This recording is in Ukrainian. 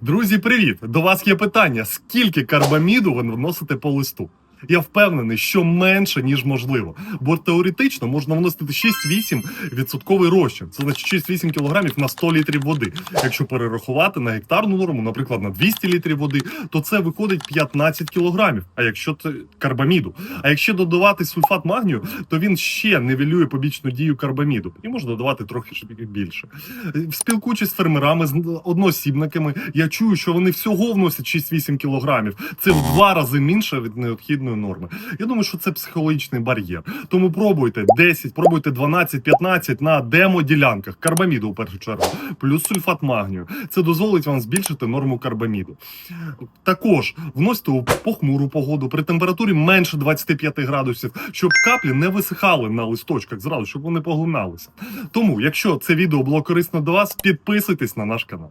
Друзі, привіт! До вас є питання: скільки карбаміду ви вносите по листу? Я впевнений, що менше ніж можливо, бо теоретично можна вносити 6-8 відсотковий розчин. Це значить 6-8 кілограмів на 100 літрів води. Якщо перерахувати на гектарну норму, наприклад, на 200 літрів води, то це виходить 15 кілограмів. А якщо це карбаміду, а якщо додавати сульфат магнію, то він ще нивелює побічну дію карбаміду і можна додавати трохи більше. Спілкуючись з фермерами, з одноосібниками, я чую, що вони всього вносять 6-8 кілограмів. Це в два рази менше від необхідної норми. Я думаю, що це психологічний бар'єр. Тому пробуйте 10, пробуйте 12, 15 на демо-ділянках. Карбаміду у першу чергу, плюс сульфат магнію. Це дозволить вам збільшити норму карбаміду. Також вносьте у похмуру погоду при температурі менше 25 градусів, щоб каплі не висихали на листочках зразу, щоб вони поглиналися. Тому, якщо це відео було корисно до вас, підписуйтесь на наш канал.